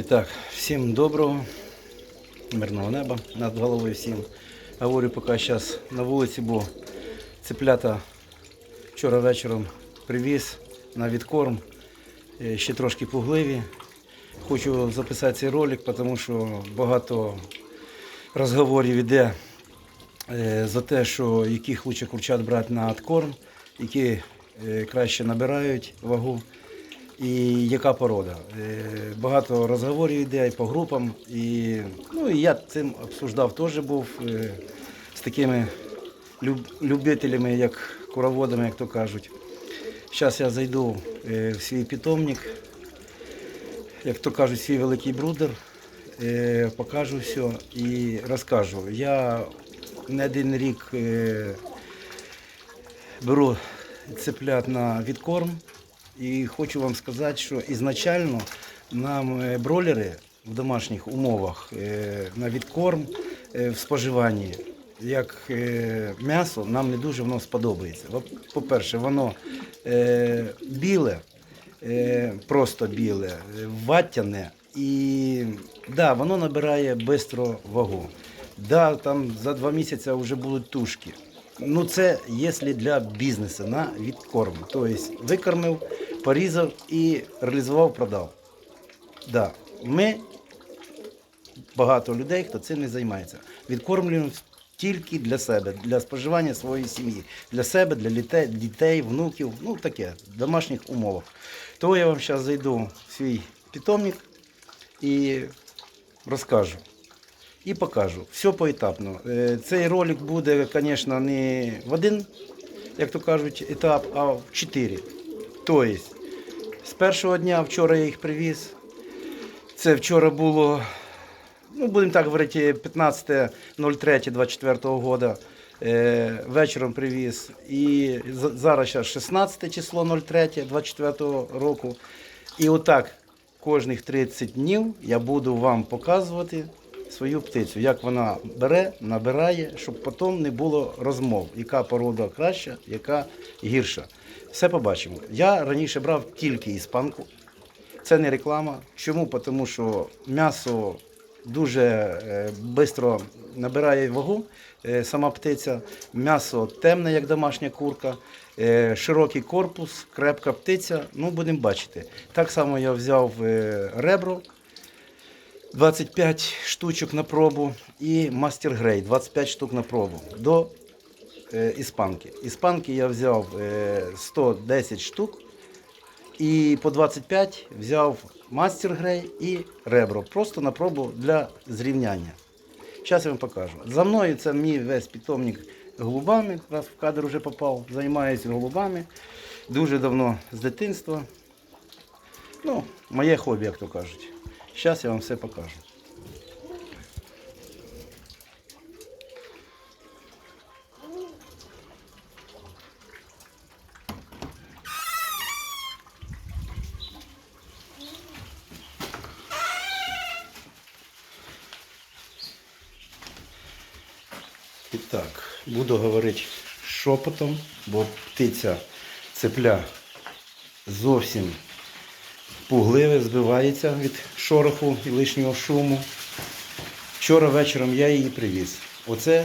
І так, всім доброго, мирного неба над головою всім. Говорю поки зараз на вулиці, бо цеплята вчора вечором привіз на відкорм, е, ще трошки пугливі. Хочу записати цей ролик, тому що багато розговорів іде е, за те, що яких лучше курчат брати на откорм, які е, краще набирають вагу. І яка порода. Е, Багато розговорів йде і по групам. І, ну, і я цим обсуждав теж був е, з такими любителями, як куроводами, як то кажуть. Зараз я зайду е, в свій питомник, як то кажуть, свій великий брудер, покажу все і розкажу. Я не один рік беру цеплят на відкорм. І хочу вам сказати, що ізначально нам е, бролери в домашніх умовах е, на відкорм е, в споживанні, як м'ясо, нам не дуже воно сподобається. По-перше, воно біле, просто біле, е, ваттяне і да, воно набирає швидко вагу. Да, там за два місяці вже будуть тушки. Ну, це якщо для бізнесу на відкорм. Тобто викормив, порізав і реалізував, продав. Да. Ми багато людей, хто цим не займається. Відкормлюємо тільки для себе, для споживання своєї сім'ї, для себе, для дітей, дітей, внуків, ну таке, в домашніх умовах. Тому я вам зараз зайду в свій питомник і розкажу. І покажу. Все поетапно. Е, Цей ролик буде, звісно, не в один, як то кажуть, етап, а в чотири. Тобто, з першого дня вчора я їх привіз. Це вчора було, ну, будемо так говорити, 15.03.24 року. Е, вечором привіз. І зараз 16 число 03.24 року. І отак кожних 30 днів я буду вам показувати свою птицю, як вона бере, набирає, щоб потім не було розмов, яка порода краща, яка гірша. Все побачимо. Я раніше брав тільки іспанку. Це не реклама. Чому? Тому що м'ясо дуже швидко набирає вагу, е, сама птиця. М'ясо темне, як домашня курка, е, широкий корпус, крепка птиця. Ну, будемо бачити. Так само я взяв е, ребро. 25 штучок на пробу і Мастер Грей 25 штук на пробу до е, іспанки. Іспанки я взяв е, 110 штук і по 25 взяв Мастер Грей і ребро. Просто на пробу для зрівняння. Зараз я вам покажу. За мною це мій весь питомник голубами, раз в кадр вже попав, займаюся голубами. Дуже давно з дитинства. Ну, моє хобі, як то кажуть. Зараз я вам все покажу. І так, буду говорити шепотом, бо птиця цепля зовсім пугливе, збивається від шороху і лишнього шуму. Вчора вечором я її привіз. Оце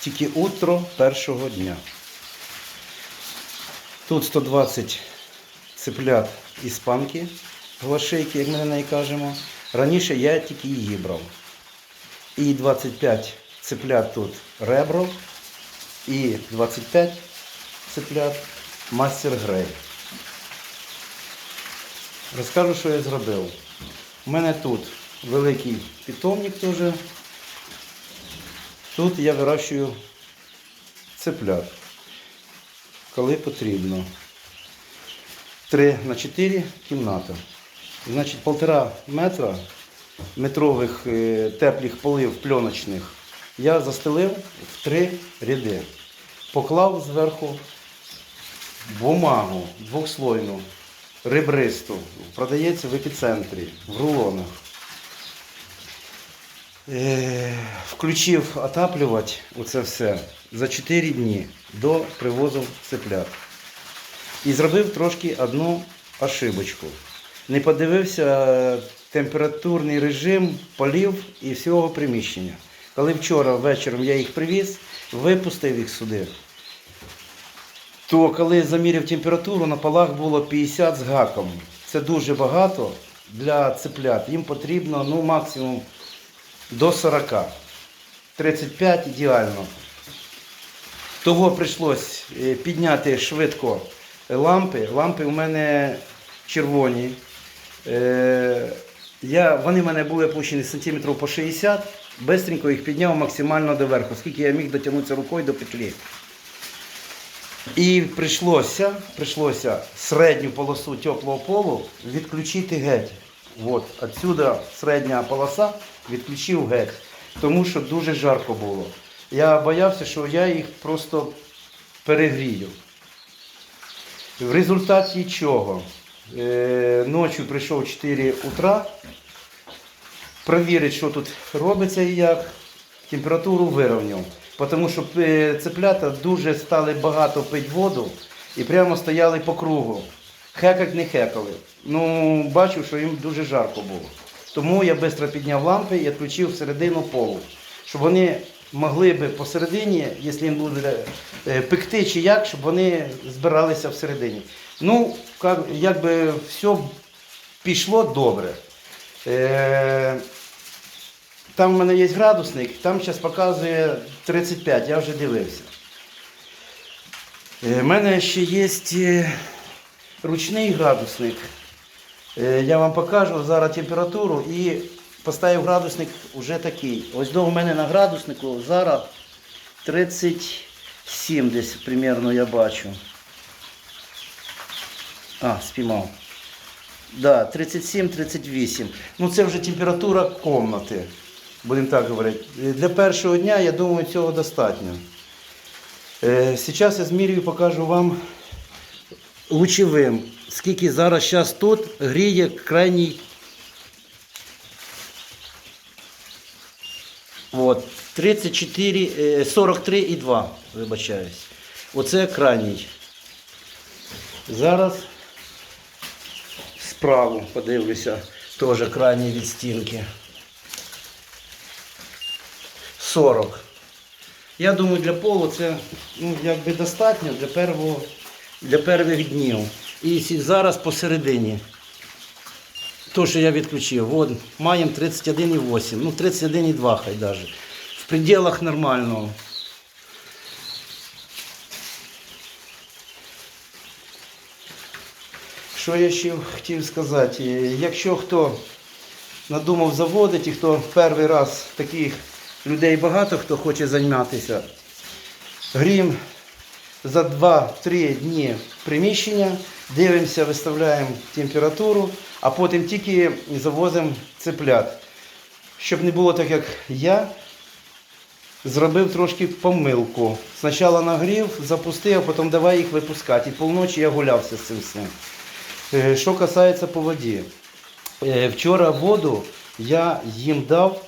тільки утро першого дня. Тут 120 цеплят іспанки, глашейки, як ми на неї кажемо. Раніше я тільки її брав. І 25 цеплят тут ребро, і 25 цеплят мастер грей. Розкажу, що я зробив. У мене тут великий питомник теж. Тут я вирощую цеплят, коли потрібно. 3 на 4 кімната. Значить, полтора метра метрових е, теплих полив пленочних я застелив в три ряди. Поклав зверху бумагу двохслойну, ребристу. Продається в епіцентрі, в рулонах. Е, Включив отаплювати оце все за 4 дні до привозу цеплят. І зробив трошки одну ошибочку. Не подивився температурний режим полів і всього приміщення. Коли вчора вечором я їх привіз, випустив їх сюди, то коли заміряв температуру, на полах було 50 з гаком. Це дуже багато для цеплят. Їм потрібно ну, максимум до 40. 35 ідеально. Того прийшлось е, підняти швидко лампи. Лампи у мене червоні. Е, Я, вони в мене були опущені сантиметрів по 60. Бистренько їх підняв максимально до верху, скільки я міг дотягнутися рукою до петлі. І прийшлося, прийшлося середню полосу теплого полу відключити геть. От, отсюда середня полоса відключив геть, тому що дуже жарко було. Я боявся, що я їх просто перегрію. В результаті чого? Е, ночі прийшов 4 утра, провірити, що тут робиться і як, температуру вирівняв. Тому що е, цеплята дуже стали багато пити воду і прямо стояли по кругу. Хекать не хекали. Ну, бачив, що їм дуже жарко було. Тому я швидко підняв лампи і відключив середину полу, щоб вони могли би посередині, якщо їм буде е, пекти чи як, щоб вони збиралися всередині. Ну, якби все пішло добре. Е, там в мене є градусник, там зараз показує 35, я вже дивився. У мене ще є е, ручний градусник. Е, Я вам покажу зараз температуру і поставив градусник вже такий. Ось до у мене на градуснику зараз 37 десь примерно я бачу. А, спіймав. Да, 37-38. Ну це вже температура комнати, будемо так говорити. Е, Для першого дня, я думаю, цього достатньо. Е, Зараз я змірюю, і покажу вам лучовим. Скільки зараз зараз тут гріє крайній. От, 34, е, 43,2, вибачаюсь. Оце крайній. Зараз справу подивлюся, теж крайні відстінки. 40. Я думаю, для полу це ну, якби достатньо для первого, для перших днів. І зараз посередині. То, що я відключив. От, маємо 31,8. Ну, 31,2 хай даже. В пределах нормального. Що я ще хотів сказати? Якщо хто надумав заводити, хто перший раз таких людей багато, хто хоче займатися, грім за 2-3 дні приміщення, дивимося, виставляємо температуру, а потім тільки завозимо цеплят. Щоб не було так, як я, зробив трошки помилку. Спочатку нагрів, запустив, а потім давай їх випускати. І полночі я гулявся з цим всім. Е, Що касається по воді. Е, Вчора воду я їм дав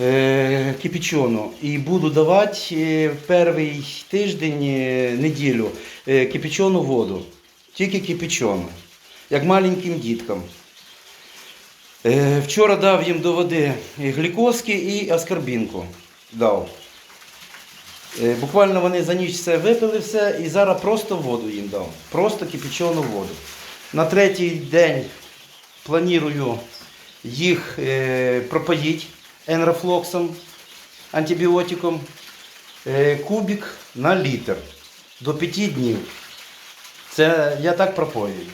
е, кипячену і буду давати е, перший тиждень, е, неділю кипячену воду. Тільки кипячену, як маленьким діткам. Вчора дав їм до води глікозки і аскорбінку дав. Буквально вони за ніч все випили все і зараз просто воду їм дав. Просто кипячену воду. На третій день планую їх пропоїти енрофлоксом, антибіотиком, е, кубик на літр до 5 днів. Це я так пропоюю.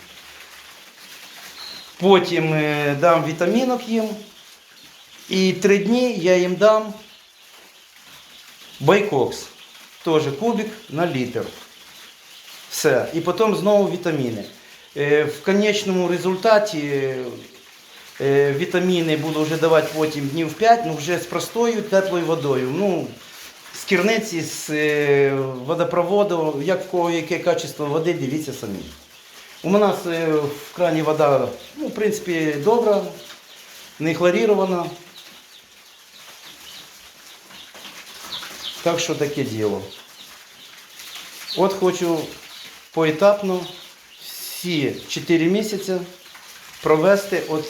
Потім е, дам вітамінок їм. І три дні я їм дам Байкокс. Теж кубик на літр. Все. І потім знову вітаміни. Е, В конечному результаті вітаміни буду вже давати потім днів 5, ну вже з простою теплою водою. Ну, з керниці, з е, водопроводу, як в кого яке качество води, дивіться самі. У нас е, в крані вода, ну, в принципі, добра, не хлорірована. Так що таке діло. От хочу поетапно всі 4 місяці провести от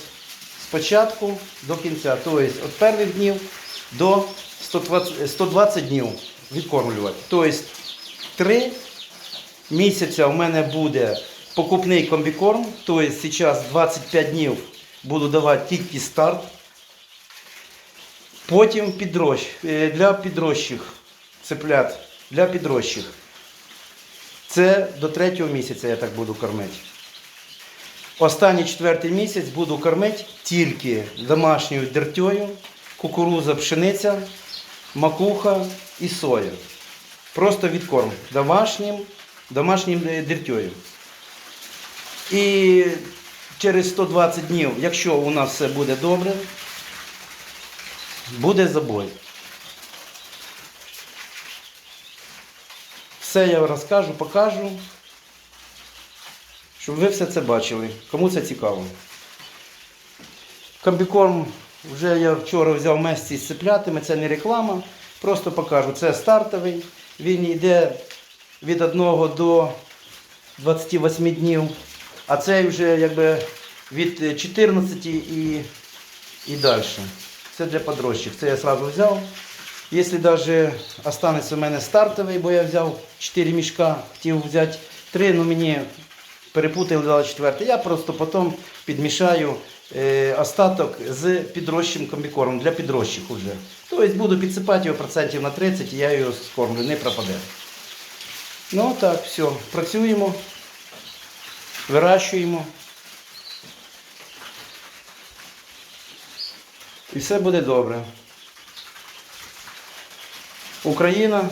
спочатку до кінця. Тобто від перших днів до 120, 120 днів відкормлювати. Тобто 3 місяця у мене буде покупний комбікорм, тобто зараз 25 днів буду давати тільки старт. Потім підрощ, е, для підрощих цеплят, для підрощих. Це до третього місяця я так буду кормити. Останній четвертий місяць буду кормити тільки домашньою дертьою, кукуруза, пшениця, макуха і соя. Просто відкорм домашнім, домашнім е, дертьою. І через 120 днів, якщо у нас все буде добре, буде забой. Все я розкажу, покажу, щоб ви все це бачили. Кому це цікаво. Комбікорм вже я вчора взяв месці з цеплятами, це не реклама. Просто покажу. Це стартовий. Він йде від 1 до 28 днів. А цей вже якби від 14 і, і далі. Це для подрощих. Це я одразу взяв. Якщо навіть останеться у мене стартовий, бо я взяв 4 мішка, хотів взяти 3, але мені перепутали, дали четвертий. Я просто потім підмішаю е, остаток з підрощим комбікормом для підрощих уже. Тобто буду підсипати його процентів на 30 і я його скормлю, не пропаде. Ну так, все, працюємо, вирощуємо. І все буде добре. Україна,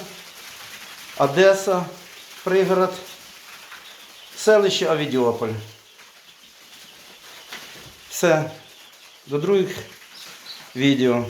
Одеса, пригород, селище Авідіополь. Все. До других відео.